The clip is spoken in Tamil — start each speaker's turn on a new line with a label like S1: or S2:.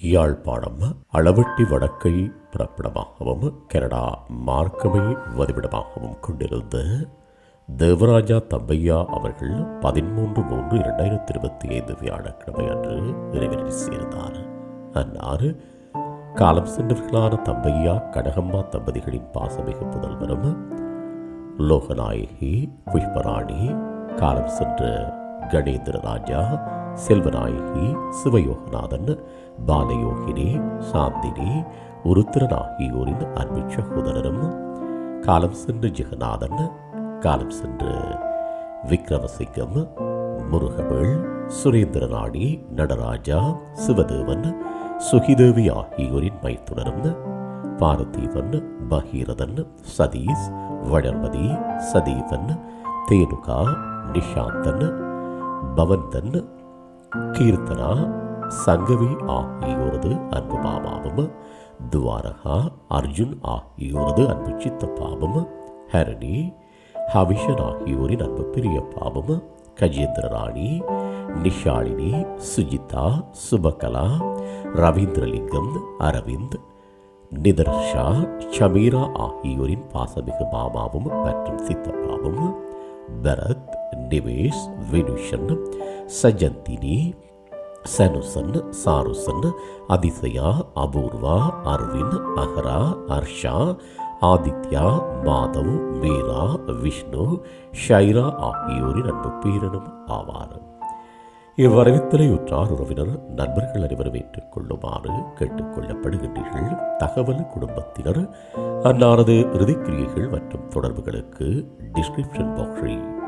S1: யாழ்ப்பாணம் அளவட்டி வடக்கை பிறப்பிடமாகவும் கனடா மார்க்கமை வதிவிடமாகவும் கொண்டிருந்த தேவராஜா தம்பையா அவர்கள் பதிமூன்று மூன்று இரண்டாயிரத்தி இருபத்தி ஐந்து வியாழக்கிழமை அன்று நிறைவேறி சேர்ந்தார். அன்னாறு காலம் சென்றவர்களான தம்பையா கடகம்மா தம்பதிகளின் பாசமிகு புதல்வரும் லோகநாயகி புஷ்பராணி காலம் சென்ற கணேந்திர ராஜா செல்வநாயகி சிவயோகநாதன் பாலயோகினி சாந்தினி உருத்திரன் ஆகியோரின் அன்பு சகோதரரும். காலம் சென்று ஜெகநாதன் காலம் சென்று விக்ரமசிங்கம் முருகவேள் சுரேந்திரநாடி நடராஜா சிவதேவன் சுகிதேவி ஆகியோரின் மைத்துணரும் பாரதீவன் பகீரதன் சதீஷ் வளர்மதி சதீவன் தேனுகா நிஷாந்தன் பவந்தன் கீர்த்தனா சங்கவி ஆகியோரது அன்பு மாமாவும் துவாரகா அர்ஜுன் ஆகியோரது அன்பு சித்தப்பாவும் ஹரணி ஹவிஷன் ஆகியோரின் அன்பு பிரியப்பாவும் கஜேந்திர ராணி நிஷாலினி சுஜிதா சுபகலா ரவீந்திரலிங்கம் அரவிந்த் நிதர்ஷா ஷமீரா ஆகியோரின் பாசமிகு மாமாவும் மற்றும் சித்தப்பாவும் பரத் நிவேஷ் வினுஷன் சஜந்தினி சனுசன் சாருசன் அதிசயா அபூர்வா அரவிந்த் அஹரா அர்ஷா ஆதித்யா மாதவ் மீரா விஷ்ணு ஷைரா ஆகியோரின் அன்பு பேரனும் ஆவார் இவ்வரவித்தலையுற்றார் உறவினர். நண்பர்கள் அனைவரும் ஏற்றுக்கொள்ளுமாறு கேட்டுக்கொள்ளப்படுகின்றீர்கள். தகவல் குடும்பத்தினர். அன்னாரது இறுதிக்கிரியைகள் மற்றும் தொடர்புகளுக்கு டிஸ்கிரிப்ஷன் பாக்ஸில்